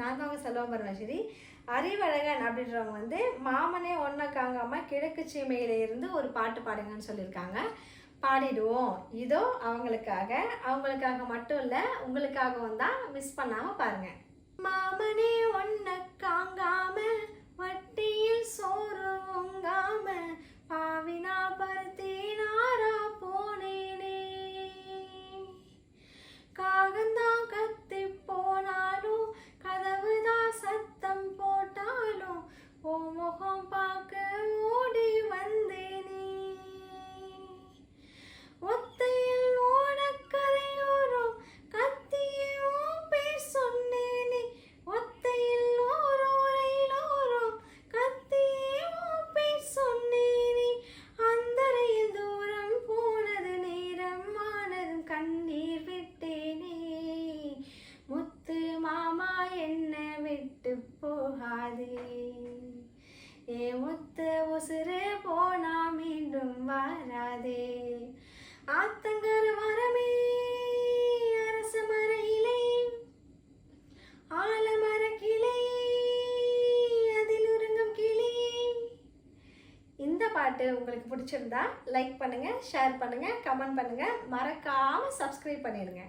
நான் தான் செல்வம் பரமேஸ்வரி அறிவழகன் அப்படின்றவங்க வந்து மாமனே ஒன்றை காங்காம கிழக்கு சீமையில இருந்து ஒரு பாட்டு பாடுங்கன்னு சொல்லியிருக்காங்க. பாடிடுவோம். இதோ அவங்களுக்காக. அவங்களுக்காக மட்டும் இல்லை உங்களுக்காகவும் தான் மிஸ் பண்ணாமல் பாருங்க. மாமனே போகாதே ஏ முத்து உசுறு போனா மீண்டும் வராதே. ஆத்தங்கர மரமே அரச மர இலை ஆலமர கிளை அதில் உறங்கும் கிளி. இந்த பாட்டு உங்களுக்கு பிடிச்சிருந்தா லைக் பண்ணுங்க ஷேர் பண்ணுங்க கமெண்ட் பண்ணுங்க. மறக்காம சப்ஸ்கிரைப் பண்ணிடுங்க.